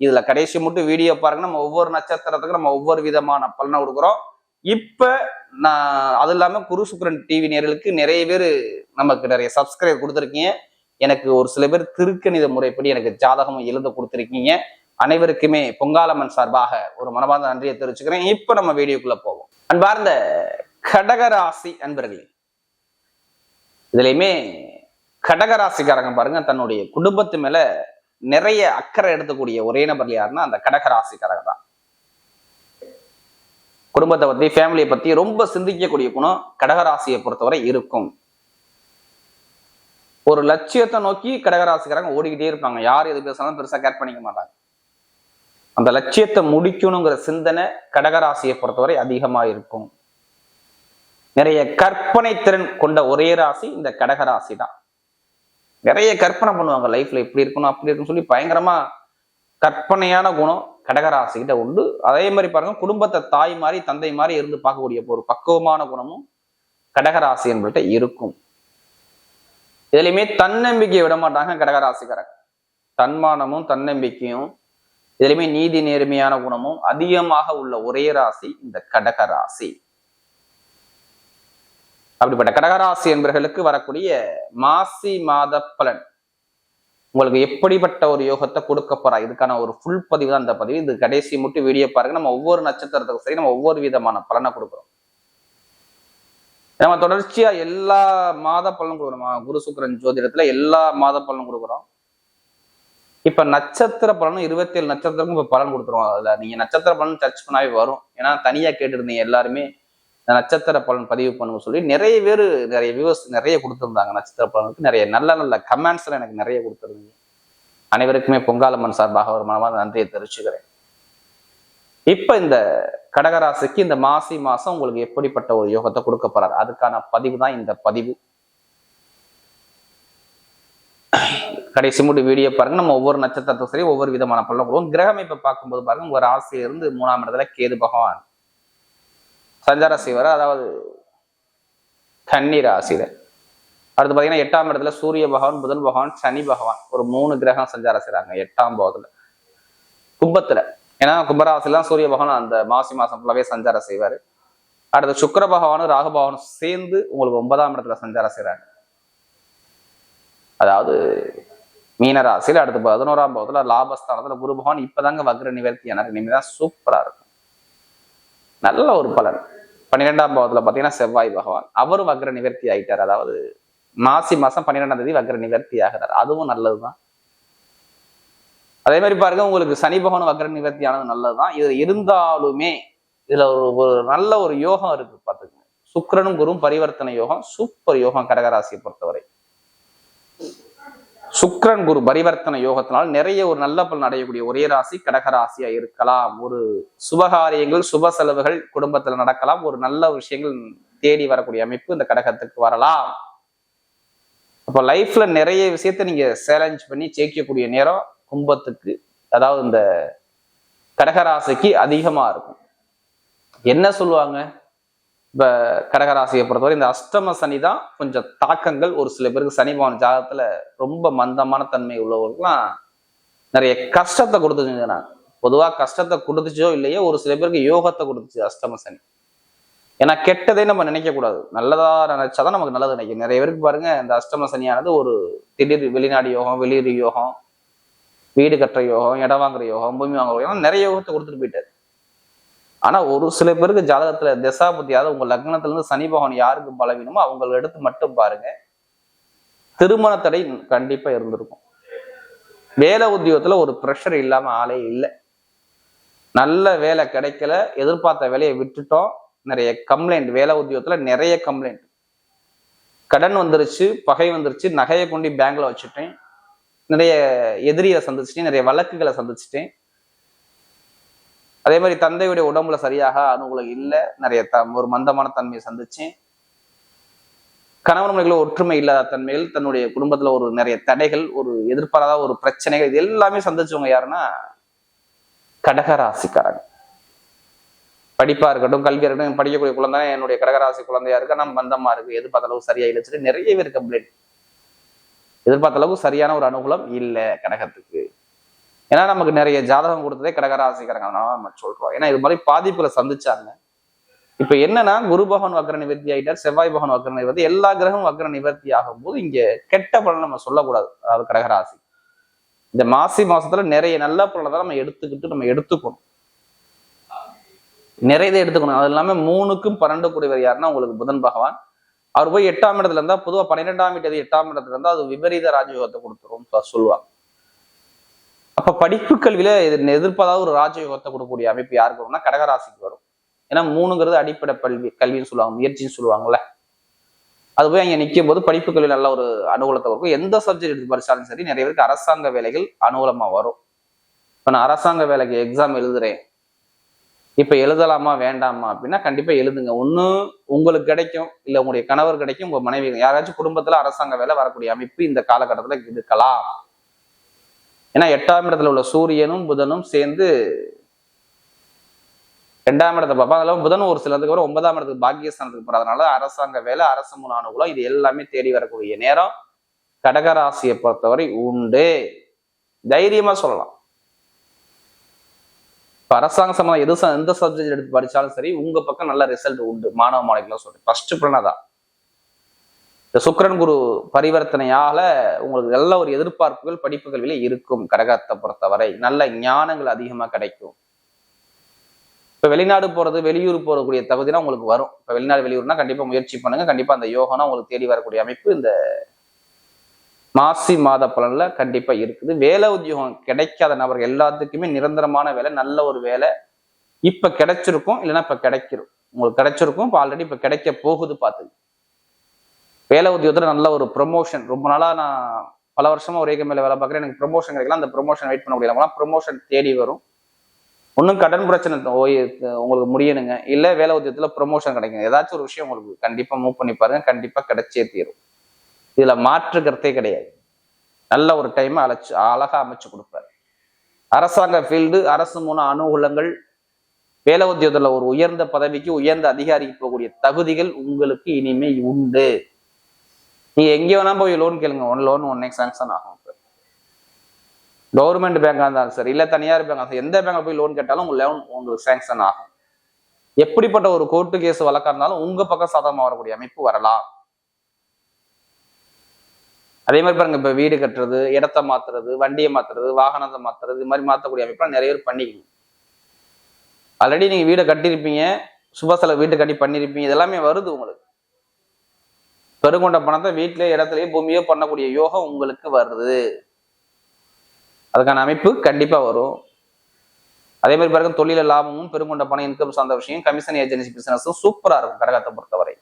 இதுல கடைசி மட்டும் வீடியோ பாருங்க. நம்ம ஒவ்வொரு நட்சத்திரத்துக்கும் நம்ம ஒவ்வொரு விதமான பலனை கொடுக்குறோம். இப்ப நான் அது இல்லாம குரு சுக்கரன் டிவி நேர்களுக்கு நிறைய பேர் நமக்கு நிறைய சப்ஸ்கிரைப் கொடுத்துருக்கீங்க. எனக்கு ஒரு சில பேர் திருக்கணித முறைப்படி எனக்கு ஜாதகம் எழுத கொடுத்துருக்கீங்க. அனைவருக்குமே பொங்காலம்மன் சார்பாக ஒரு மனமார்ந்த நன்றியை தெரிவிச்சுக்கிறேன். இப்ப நம்ம வீடியோக்குள்ள போவோம். அன்பார்ந்த கடகராசி அன்பர்களே இதுலயுமே கடகராசிக்காரங்க பாருங்க தன்னுடைய குடும்பத்து மேல நிறைய அக்கறை எடுத்துக்கூடிய ஒரே நபர் யாருன்னா அந்த கடகராசிக்காரர் தான். குடும்பத்தை பத்தி ஃபேமிலியை பத்தி ரொம்ப சிந்திக்கக்கூடிய குணம் கடகராசியை பொறுத்தவரை இருக்கும். ஒரு லட்சியத்தை நோக்கி கடகராசிக்காரங்க ஓடிக்கிட்டே இருப்பாங்க. யார் எது பேசினாலும் பெருசா கேர் பண்ணிக்க மாட்டாங்க. அந்த லட்சியத்தை முடிக்கணுங்கிற சிந்தனை கடகராசியை பொறுத்தவரை அதிகமா இருக்கும். நிறைய கற்பனை திறன் கொண்ட ஒரே ராசி இந்த கடகராசி தான். நிறைய கற்பனை பண்ணுவாங்க லைஃப்ல இப்படி இருக்கணும் அப்படி இருக்குன்னு சொல்லி பயங்கரமா கற்பனையான குணம் கடகராசிக்கிட்ட உண்டு. அதே மாதிரி பாருங்க குடும்பத்தை தாய் மாதிரி தந்தை மாதிரி இருந்து பார்க்கக்கூடிய ஒரு பக்குவமான குணமும் கடகராசி என்பட்ட இருக்கும். இதுலையுமே தன்னம்பிக்கையை விட மாட்டாங்க கடகராசிக்காரங்க தன்மானமும் தன்னம்பிக்கையும் இதுலையுமே நீதி நேர்மையான குணமும் அதிகமாக உள்ள ஒரே ராசி இந்த கடகராசி. அப்படிப்பட்ட கடகராசி என்பவர்களுக்கு வரக்கூடிய மாசி மாத பலன். உங்களுக்கு எப்படிப்பட்ட ஒரு யோகத்தை கொடுக்க போறா? இதுக்கான ஒரு ஃபுல் பதிவு தான் அந்த பதிவு. இது கடைசி மட்டும் வீடியோ பாருங்க. நம்ம ஒவ்வொரு நட்சத்திரத்துக்கும் சரி நம்ம ஒவ்வொரு விதமான பலனை கொடுக்குறோம். நம்ம தொடர்ச்சியா எல்லா மாத பலனும் கொடுக்குறோம். குரு சுக்கரன் ஜோதிடத்துல எல்லா மாத பலனும் கொடுக்குறோம். இப்ப நட்சத்திர பலனும் இருபத்தி ஏழு நட்சத்திரமும் இப்ப பலன் கொடுத்துருவோம். அதுல நீங்க நட்சத்திர பலன் சர்ச் பண்ணாவே வரும். ஏன்னா தனியா கேட்டிருந்தீங்க எல்லாருமே. நட்சத்திர பலன் பதிவு பண்ணுங்க சொல்லி நிறைய பேர் நிறைய வியூவர்ஸ் நிறைய கொடுத்துருந்தாங்க நட்சத்திர பலனுக்கு. நிறைய நல்ல நல்ல கமெண்ட்ஸ்ல எனக்கு நிறைய கொடுத்துருந்தீங்க. அனைவருக்குமே பொங்காலம்மன் சார்பாக ஒரு மனமான நன்றியை தெரிவிச்சுக்கிறேன். இப்ப இந்த கடகராசிக்கு இந்த மாசி மாசம் உங்களுக்கு எப்படிப்பட்ட ஒரு யோகத்தை கொடுக்க போறாரு? அதுக்கான பதிவு தான் இந்த பதிவு. கடைசி மூட்டு வீடியோ பாருங்க. நம்ம ஒவ்வொரு நட்சத்திரத்துக்கும் சரி ஒவ்வொரு விதமான பலன் கொடுவோம் கிரகம் இப்ப பார்க்கும்போது பாருங்க ஒரு ராசியிலிருந்து மூணாம் இடத்துல கேது பகவான். சஞ்சாரம் செய்வார் அதாவது கன்னி ராசியில அடுத்து பார்த்தீங்கன்னா எட்டாம் இடத்துல சூரிய பகவான் புதன் பகவான் சனி பகவான். ஒரு மூணு கிரகம் சஞ்சாரம் செய்கிறாங்க எட்டாம் பாவத்தில். கும்பத்தில் ஏன்னா கும்பராசிலாம் சூரிய பகவான் அந்த மாசி மாதம் ஃபுல்லாகவே சஞ்சாரம் செய்வார். அடுத்து சுக்கர பகவானும் ராகு பகவானும் சேர்ந்து உங்களுக்கு ஒன்பதாம் இடத்துல சஞ்சாரம் செய்கிறாங்க அதாவது மீனராசியில் அடுத்து பதினோராம் பாவத்தில் லாபஸ்தானத்தில் குரு பகவான் இப்போதாங்க வக்ர நிவர்த்தி எனக்கு இனிமேதான் சூப்பராக இருக்கும். நல்ல ஒரு பலன். பன்னிரெண்டாம் பாவத்துல பாத்தீங்கன்னா செவ்வாய் பகவான். அவரும் வக்ர நிவர்த்தி ஆயிட்டார். அதாவது மாசி மாசம் பன்னிரெண்டாம் தேதி வக்ர நிவர்த்தி ஆகிறார். அதுவும் நல்லதுதான். அதே மாதிரி பாருங்க உங்களுக்கு சனி பகவான் வக்ர நிவர்த்தி ஆனது நல்லதுதான். இது இருந்தாலுமே இதுல ஒரு ஒரு நல்ல ஒரு யோகம் இருக்கு பாத்துக்கோங்க. சுக்கரனும் குருவும் பரிவர்த்தனை யோகம் சூப்பர் யோகம் கடகராசியை பொறுத்தவரை. சுக்ரன் குரு பரிவர்த்தனை யோகத்தினால் நிறைய ஒரு நல்ல பலன் அடையக்கூடிய ஒரே ராசி கடகராசியா இருக்கலாம். ஒரு சுபகாரியங்கள் சுப செலவுகள் குடும்பத்துல நடக்கலாம். ஒரு நல்ல விஷயங்கள் தேடி வரக்கூடிய அமைப்பு இந்த கடகத்துக்கு வரலாம். அப்போ லைஃப்ல நிறைய விஷயத்த நீங்க சேலஞ்ச் பண்ணி ஜெயிக்கக்கூடிய நேரம் கும்பத்துக்கு அதாவது இந்த கடகராசிக்கு அதிகமா இருக்கும். என்ன சொல்லுவாங்க? இப்போ கடகராசியை பொறுத்தவரை இந்த அஷ்டம சனி தான் கொஞ்சம் தாக்கங்கள். ஒரு சில பேருக்கு சனி பவன் ஜாதகத்தில் ரொம்ப மந்தமான தன்மை உள்ளவர்களுக்குலாம் நிறைய கஷ்டத்தை கொடுத்துச்சுங்க நான் பொதுவாக கஷ்டத்தை கொடுத்துச்சோ இல்லையோ ஒரு சில பேருக்கு யோகத்தை கொடுத்துச்சு அஷ்டம சனி. ஏன்னா கெட்டதே நம்ம நினைக்கக்கூடாது. நல்லதாக நல்லதா நினைச்சாதான் நமக்கு நல்லது நினைக்கும். நிறைய பேருக்கு பாருங்க இந்த அஷ்டம சனியானது ஒரு திடீர் வெளிநாடு யோகம் வெளியூர் யோகம் வீடு கட்டுற யோகம் இடம் வாங்குற யோகம் பூமி வாங்குற யோகம் நிறைய யோகத்தை கொடுத்துட்டு போயிட்டாரு. ஆனா ஒரு சில பேருக்கு ஜாதகத்துல தசாபதியாவது உங்க லக்னத்துல இருந்து சனி பகவான் யாருக்கு பலவீனமோ அவங்களை எடுத்து மட்டும் பாருங்க. திருமண தடை கண்டிப்பா இருந்திருக்கும். வேலை உத்தியோகத்துல ஒரு ப்ரெஷர் இல்லாம ஆளே இல்லை. நல்ல வேலை கிடைக்கல எதிர்பார்த்த வேலையை விட்டுட்டோம். நிறைய கம்ப்ளைண்ட் வேலை உத்தியோகத்துல நிறைய கம்ப்ளைண்ட் கடன் வந்துருச்சு பகை வந்துருச்சு நகையை கொண்டு பேங்க்ல வச்சுட்டேன். நிறைய எதிரியை சந்திச்சிட்டேன் நிறைய வழக்குகளை சந்திச்சிட்டேன். அதே மாதிரி தந்தையுடைய உடம்புல சரியாக அனுகூலம் இல்லை நிறைய த ஒரு மந்தமான தன்மையை சந்திச்சேன். கணவன் மனைவிகள ஒற்றுமை இல்லாத தன்மைகள் தன்னுடைய குடும்பத்துல ஒரு நிறைய தடைகள் ஒரு எதிர்பாராத ஒரு பிரச்சனைகள் இது எல்லாமே சந்திச்சவங்க யாருன்னா கடகராசிக்காரங்க. படிப்பா இருக்கட்டும் கல்வியா இருக்கட்டும் படிக்கக்கூடிய குழந்தை என்னுடைய கடகராசி குழந்தையா இருக்கு? நம்ம மந்தமாக இருக்கு. எதிர்பார்த்த அளவு சரியா இல்லைன்னு நிறைய பேர் கம்ப்ளைண்ட் எதிர்பார்த்த அளவுக்கு சரியான ஒரு அனுகூலம் இல்லை கடகத்துக்கு. ஏன்னா நமக்கு நிறைய ஜாதகம் கொடுத்ததே கடகராசிக்காரங்க. அதனால நம்ம சொல்றோம். ஏன்னா இது மாதிரி பாதிப்புகளை சந்திச்சாங்க. இப்ப என்னன்னா குரு பகவான் வக்ர நிவர்த்தி ஆகிட்டார் செவ்வாய் பகவான் வக்ர நிவர்த்தி எல்லா கிரகமும் வக்ர நிவர்த்தி ஆகும் போது இங்க கெட்ட பலன் நம்ம சொல்லக்கூடாது. அதாவது கடகராசி. இந்த மாசி மாசத்துல நிறைய நல்ல பலனை தான் நம்ம எடுத்துக்கிட்டு நம்ம எடுத்துக்கணும். நிறைய இதை எடுத்துக்கணும். அது இல்லாம மூணுக்கும் பன்னெண்டு கூடியவர் யாருன்னா உங்களுக்கு புதன் பகவான். அவர் போய் எட்டாம் இடத்துல இருந்தா பொதுவாக பன்னிரெண்டாம் வீட்டு எட்டாம் இடத்துல இருந்தா அது விபரீத ராஜயோகத்தை கொடுத்துரும் சொல்லுவாங்க. அப்ப படிப்பு கல்வியில எதிர்ப்பதாவது ஒரு ராஜயோகத்தை கொடுக்கக்கூடிய அமைப்பு யாருக்கு வரும்னா கடகராசிக்கு வரும். ஏன்னா மூணுங்கிறது அடிப்படை கல்வி கல்வின்னு சொல்லுவாங்க முயற்சின்னு சொல்லுவாங்கல்ல. அது போய் அங்கே நிற்கும் போது படிப்பு கல்வி நல்ல ஒரு அனுகூலத்தை இருக்கும் எந்த சப்ஜெக்ட் எடுத்து படிச்சாலும் சரி நிறைய பேருக்கு அரசாங்க வேலைகள் அனுகூலமா வரும். இப்போ நான் அரசாங்க வேலைக்கு எக்ஸாம் எழுதுறேன். இப்போ எழுதலாமா வேண்டாமா அப்படின்னா கண்டிப்பாக எழுதுங்க. ஒன்று உங்களுக்கு கிடைக்கும் இல்லை உங்களுடைய கணவர் கிடைக்கும் உங்கள் மனைவி யாராச்சும் குடும்பத்தில் அரசாங்க வேலை வரக்கூடிய அமைப்பு இந்த காலகட்டத்தில் இருக்கலாம். ஏன்னா எட்டாம் இடத்துல உள்ள சூரியனும் புதனும் சேர்ந்து ரெண்டாம் இடத்தை பார்ப்பாங்க அதெல்லாம் புதன் ஒரு சிலதுக்கு வரும். ஒன்பதாம் இடத்துக்கு பாக்கியஸ்தானத்துக்கு போறதுனால அரசாங்க வேலை அரசு முன் அனுகூலம் இது எல்லாமே தேடி வரக்கூடிய நேரம். கடகராசியை பொறுத்தவரை உண்டு. தைரியமா சொல்லலாம். இப்ப அரசாங்க சம்பந்தம் எது எந்த சப்ஜெக்ட் எடுத்து படிச்சாலும் சரி உங்க பக்கம் நல்ல ரிசல்ட் உண்டு. மாணவ மாணவிகளும் சொல்றேன். ஃபர்ஸ்ட் தான். இந்த சுக்கரன் குரு பரிவர்த்தனையால உங்களுக்கு நல்ல ஒரு எதிர்பார்ப்புகள் படிப்புகள் இருக்கும் கடகத்தை பொறுத்தவரை. நல்ல ஞானங்கள் அதிகமா கிடைக்கும். இப்ப வெளிநாடு போறது வெளியூர் போறக்கூடிய தகுதினா உங்களுக்கு வரும். இப்ப வெளிநாடு வெளியூர்னா கண்டிப்பா முயற்சி பண்ணுங்க. கண்டிப்பா அந்த யோகம்னா உங்களுக்கு தேடி வரக்கூடிய அமைப்பு இந்த மாசி மாத பலன்ல கண்டிப்பா இருக்குது. வேலை உத்தியோகம் கிடைக்காத நபர்கள் எல்லாத்துக்குமே நிரந்தரமான வேலை நல்ல ஒரு வேலை இப்ப கிடைச்சிருக்கும் இல்லைன்னா இப்ப கிடைக்கிறோம் உங்களுக்கு கிடைச்சிருக்கும் இப்போ ஆல்ரெடி இப்ப கிடைக்க போகுது பார்த்து வேலை உத்தியோகத்தில் நல்ல ஒரு ப்ரொமோஷன் ரொம்ப நாளாக நான் பல வருஷமாக ஒரே கம்பெனியில் வேலை பார்க்குறேன். எனக்கு ப்ரொமோஷன் கிடைக்கலாம் அந்த ப்ரொமோஷன் வெயிட் பண்ண முடியல. ப்ரொமோஷன் தேடி வரும். ஒன்றும் கடன் பிரச்சனை ஓய் உங்களுக்கு முடியணுங்க. இல்லை வேலை உத்தியத்தில் ப்ரொமோஷன் கிடைக்கும். ஏதாச்சும் ஒரு விஷயம் உங்களுக்கு கண்டிப்பாக மூவ் பண்ணி பாருங்க. கண்டிப்பாக கிடைச்சே தீரும். இதில் மாற்று கருத்தே கிடையாது. நல்ல ஒரு டைமை அழைச்சு அழகாக அமைச்சு கொடுப்பாரு. அரசாங்க ஃபீல்டு அரசு மூலம் அனுகூலங்கள் வேலை உத்தியோகத்தில் ஒரு உயர்ந்த பதவிக்கு உயர்ந்த அதிகாரிக்கு போகக்கூடிய தகுதிகள் உங்களுக்கு இனிமே உண்டு. நீ எங்கே வேணா போய் லோன் கேளுங்க. ஒன் லோன் ஒன்னே சாங்ஷன் ஆகும். கவர்மெண்ட் பேங்காக இருந்தாலும் சரி இல்ல தனியார் பேங்காக இருந்தாலும் எந்த பேங்க்ல போய் லோன் கேட்டாலும் உங்கள் லோன் உங்களுக்கு சாங்ஷன் ஆகும். எப்படிப்பட்ட ஒரு கோர்ட்டு கேஸ் வழக்காக இருந்தாலும் உங்கள் பக்கம் சாதகமாக வரக்கூடிய அமைப்பு வரலாம். அதே மாதிரி பாருங்க இப்போ வீடு கட்டுறது இடத்த மாத்துறது வண்டியை மாத்துறது வாகனத்தை மாத்துறது இது மாதிரி மாற்றக்கூடிய அமைப்புலாம் நிறைய பேர் பண்ணிக்கணும். ஆல்ரெடி நீங்கள் வீடை கட்டியிருப்பீங்க சுப செலவு கட்டி பண்ணியிருப்பீங்க இதெல்லாமே வருது உங்களுக்கு. பெருங்கொண்ட பணத்தை வீட்டிலே இடத்துலயே பூமியோ பண்ணக்கூடிய யோகம் உங்களுக்கு வருது. அதுக்கான அமைப்பு கண்டிப்பா வரும். அதே மாதிரி பாருங்க தொழில லாபமும் பெருங்கொண்ட பணம் இன்கம் சார்ந்த விஷயம் கமிஷன் ஏஜென்சி பிசினஸும் சூப்பரா இருக்கும் கடகத்தை பொறுத்தவரை.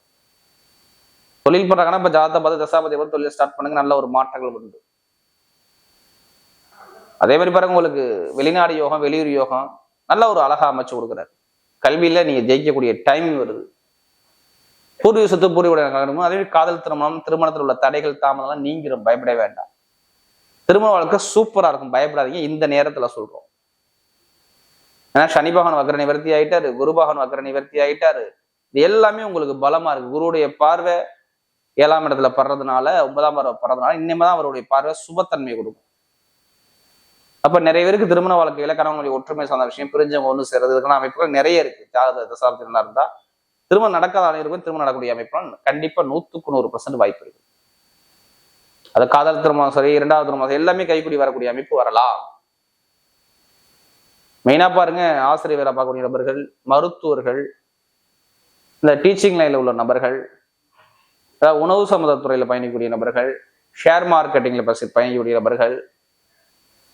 தொழில் பண்றாங்கன்னா இப்ப ஜாதகத்தை பார்த்து தசாபதி பார்த்து தொழில் ஸ்டார்ட் பண்ணுங்க நல்ல ஒரு மாற்றங்கள் உண்டு. அதே மாதிரி பாருங்க உங்களுக்கு வெளிநாடு யோகம் வெளியூர் யோகம் நல்ல ஒரு அழகா அமைச்சு கொடுக்குறாரு. கல்வியில நீங்க ஜெயிக்கக்கூடிய டைமிங் வருது. பூர்வீக சொத்து பூர்வீக கல்யாணமும் அதே மாதிரி காதல் திருமணம் திருமணத்தில் உள்ள தடைகள் தாமதம்லாம் நீங்கிடும் பயப்பட வேண்டாம். திருமண வாழ்க்கை சூப்பரா இருக்கும். பயப்படாதீங்க. இந்த நேரத்துல சொல்றோம். ஏன்னா சனி பகவான் வக்கர நிவர்த்தி ஆயிட்டாரு. குரு பகவான் வக்கர நிவர்த்தி ஆயிட்டாரு. இது எல்லாமே உங்களுக்கு பலமா இருக்கு. குருவுடைய பார்வை ஏழாம் இடத்துல படுறதுனால ஒன்பதாம் பார்வை படுறதுனால இனிமேதான் அவருடைய பார்வை சுபத்தன்மை கொடுக்கும். அப்ப நிறைய பேருக்கு திருமண வாழ்க்கையில கணவனுடைய ஒற்றுமை சார்ந்த விஷயம் பிரிஞ்சவங்க ஒன்று சேர்றது இதுக்கான அமைப்புகள் நிறைய இருக்கு. ஜாதக தசாப்தினா இருந்தா திருமணம் நடக்காத அனைவருக்கும் திருமணம் நடக்கக்கூடிய அமைப்புலாம் கண்டிப்பா நூத்துக்கு நூறு பர்சன்ட் வாய்ப்பு இருக்கு. அது காதல் திருமணம் சரி இரண்டாவது திருமணம் சரி எல்லாமே கைக்கூடி வரக்கூடிய அமைப்பு வரலாம். மெயினா பாருங்க ஆசிரியர் வேலை பார்க்கக்கூடிய நபர்கள் மருத்துவர்கள் இந்த டீச்சிங் லைன்ல உள்ள நபர்கள் அதாவது உணவு சம்மந்த பயணிக்கக்கூடிய நபர்கள் ஷேர் மார்க்கெட்டிங்ல பசி- பயணிக்கக்கூடிய நபர்கள்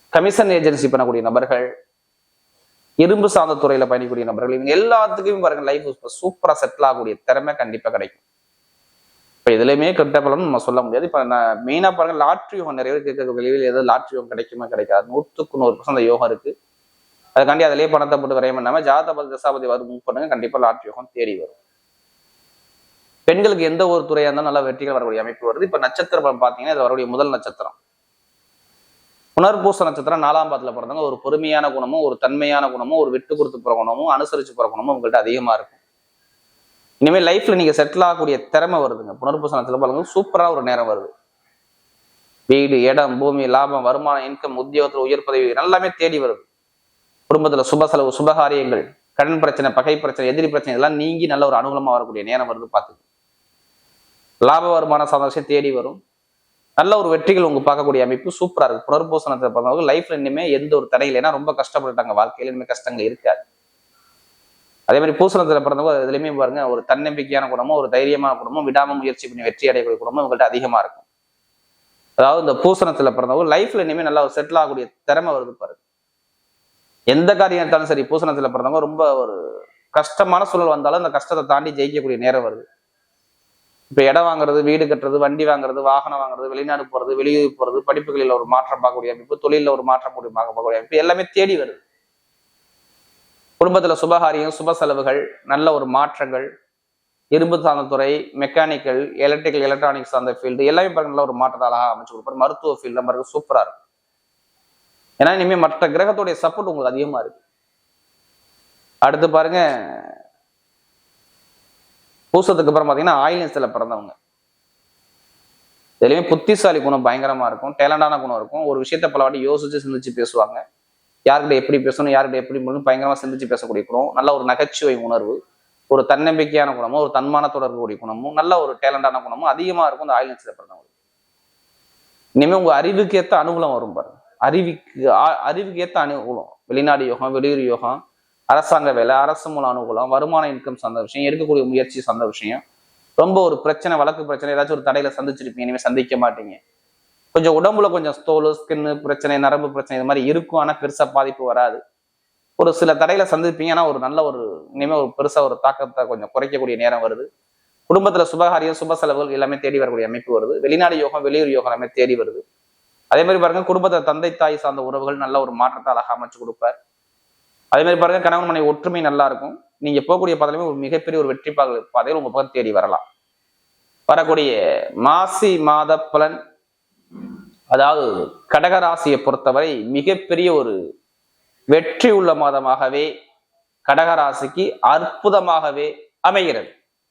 கமிஷன் ஏஜென்சி பண்ணக்கூடிய நபர்கள் இரும்பு சார்ந்த துறையில பயணிக்கக்கூடிய நபர்கள் இவங்க எல்லாத்துக்குமே பாருங்க லைஃப் சூப்பரா செட்டில் ஆகக்கூடிய திறமை கண்டிப்பா கிடைக்கும். இப்ப எதுலையுமே கெட்ட பலன் நம்ம சொல்ல முடியாது. இப்ப நான் மெயினா பாருங்க லாட்ரி யோகம் நிறைய கேட்க வெளியில் ஏதாவது லாட்ரி யோகம் கிடைக்குமா கிடைக்காது. நூற்றுக்கு நூறு பர்சன்ட் அந்த யோகம் இருக்கு. அதுக்காண்டி அதிலேயே பணத்தை போட்டு விரையம் பண்ணாம ஜாதபதி தசாபதி வந்து மூவ் பண்ணுங்க. கண்டிப்பா லாட்ரி யோகம் தேடி வரும். பெண்களுக்கு எந்த ஒரு துறையா இருந்தாலும் நல்லா வெற்றிகள் வரக்கூடிய அமைப்பு வருது. இப்ப நட்சத்திர பார்த்தீங்கன்னா பாத்தீங்கன்னா இது வரக்கூடிய முதல் நட்சத்திரம். புனர்பூச நட்சத்திரம் நாலாம் பாதத்துல பிறந்தவங்க ஒரு பொறுமையான குணமும் ஒரு தன்மையான குணமும் ஒரு விட்டு கொடுத்து போற குணமும் அனுசரிச்சு போற குணமும் உங்கள்கிட்ட அதிகமா இருக்கும். இனிமேல் லைஃப்ல நீங்க செட்டில் ஆகக்கூடிய திறமை வருதுங்க. புனர்பூச நட்சத்திரம் பாருங்க சூப்பரா ஒரு நேரம் வருது. வீடு இடம் பூமி லாபம் வருமானம் இன்கம் உத்தியோகத்துல உயர் பதவி எல்லாமே தேடி வருது. குடும்பத்துல சுப செலவு சுபகாரியங்கள் கடன் பிரச்சனை பகை பிரச்சனை எதிரி பிரச்சனை இதெல்லாம் நீங்கி நல்ல ஒரு அனுகூலமா வரக்கூடிய நேரம் வருது பார்த்துக்கு லாப வருமான சந்தோஷம் தேடி வரும். நல்ல ஒரு வெற்றிகள் உங்க பார்க்கக்கூடிய அமைப்பு சூப்பரா இருக்கு. புனர்பூசணத்தை பிறந்தவங்க லைஃப்ல இனிமே எந்த ஒரு தடை இல்லைன்னா ரொம்ப கஷ்டப்பட்டுட்டாங்க வாழ்க்கையில இனிமே கஷ்டங்கள் இருக்காது. அதே மாதிரி பூசணத்துல பிறந்தவங்க இதுலயுமே பாருங்க ஒரு தன்னம்பிக்கையான குணமும் ஒரு தைரியமான குணமும் விடாம முயற்சி பண்ணி வெற்றி அடையக்கூடிய குணமும் உங்கள்கிட்ட அதிகமா இருக்கும். அதாவது இந்த பூசணத்துல பிறந்தவங்க லைஃப்ல இனிமே நல்லா ஒரு செட்டில் ஆகக்கூடிய திறமை வருது பாருங்க. எந்த காரியம் எடுத்தாலும் சரி பூசணத்துல பிறந்தவங்க ரொம்ப ஒரு கஷ்டமான சூழல் வந்தாலும் அந்த கஷ்டத்தை தாண்டி ஜெயிக்கக்கூடிய நேரம் வருது. இப்ப இடம் வாங்குறது வீடு கட்டுறது வண்டி வாங்குறது வாகனம் வாங்குறது வெளிநாடு போறது வெளியூர் போறது படிப்புகளில் ஒரு மாற்றம் பார்க்கக்கூடிய அமைப்பு தொழிலில் ஒரு மாற்றம் கூடிய பார்க்கக்கூடிய அமைப்பு எல்லாமே தேடி வருது. குடும்பத்துல சுபகாரியம் சுப செலவுகள் நல்ல ஒரு மாற்றங்கள் இரும்பு சார்ந்த துறை மெக்கானிக்கல் எலக்ட்ரிக்கல் எலக்ட்ரானிக்ஸ் சார்ந்த ஃபீல்டு எல்லாமே பாருங்க நல்ல ஒரு மாற்றத்தை அழகாக அமைச்சு கொடுப்பாரு. மருத்துவ ஃபீல்டு பாருங்க சூப்பரா இருக்கும். ஏன்னா இனிமேல் மற்ற கிரகத்துடைய சப்போர்ட் உங்களுக்கு அதிகமா இருக்கு. அடுத்து பாருங்க பூசத்துக்கு அப்புறம் பார்த்தீங்கன்னா ஆயிலன்ஸ்ல பிறந்தவங்க. இதுலையுமே புத்திசாலி குணம் பயங்கரமா இருக்கும் டேலண்டான குணம் இருக்கும். ஒரு விஷயத்த பல வாட்டி யோசிச்சு சிந்திச்சு பேசுவாங்க. யார்கிட்ட எப்படி பேசணும் யார்கிட்ட எப்படி முடியும் பயங்கரமா சிந்திச்சு பேசக்கூடிய குணம் நல்ல ஒரு நகைச்சுவை உணர்வு ஒரு தன்னம்பிக்கையான குணமும் ஒரு தன்மான தொடர்புடைய குணமும் நல்ல ஒரு டேலண்டான குணமும் அதிகமா இருக்கும் இந்த ஆயிலன்ஸ்ல பிறந்தவங்க இனிமே உங்க அறிவுக்கு ஏற்ற அனுகூலம் வரும் பாருங்க. அறிவுக்கு ஆ- அறிவுக்கு ஏற்ற அனுகூலம். வெளிநாடு யோகம் வெளியூர் யோகம் அரசாங்க வேலை அரசு மூல அனுகூலம் வருமான இன்கம் சார்ந்த விஷயம் எடுக்கக்கூடிய முயற்சி சார்ந்த விஷயம். ரொம்ப ஒரு பிரச்சனை வழக்கு பிரச்சனை ஏதாச்சும் ஒரு தடையில சந்திச்சிருப்பீங்க இனிமேல் சந்திக்க மாட்டீங்க. கொஞ்சம் உடம்புல கொஞ்சம் தோல் ஸ்கின்னு பிரச்சனை நரம்பு பிரச்சனை இது மாதிரி இருக்கும் ஆனால் பெருசாக பாதிப்பு வராது. ஒரு சில தடையில சந்திப்பீங்க ஆனால் ஒரு நல்ல ஒரு இனிமே ஒரு பெருசாக ஒரு தாக்கத்தை கொஞ்சம் குறைக்கக்கூடிய நேரம் வருது. குடும்பத்தில் சுபகாரியம் சுப செலவுகள் எல்லாமே தேடி வரக்கூடிய அமைப்பு வருது. வெளிநாடு யோகம் வெளியூர் யோகம் எல்லாமே தேடி வருது. அதே மாதிரி பாருங்க குடும்பத்தில் தந்தை தாய் சார்ந்த உறவுகள் நல்ல ஒரு மாற்றத்தை அழகா அமைச்சு கொடுப்பார். அதே மாதிரி பாருங்க கணவன் மனைவி ஒற்றுமை நல்லா இருக்கும். நீங்க போகக்கூடிய பாதையிலுமே ஒரு மிகப்பெரிய ஒரு வெற்றி பாதை பாதையில் உங்க பக்கம் தேடி வரலாம். வரக்கூடிய மாசி மாத பலன் அதாவது கடகராசியை பொறுத்தவரை மிகப்பெரிய ஒரு வெற்றி உள்ள மாதமாகவே கடகராசிக்கு அற்புதமாகவே அமைகிறது.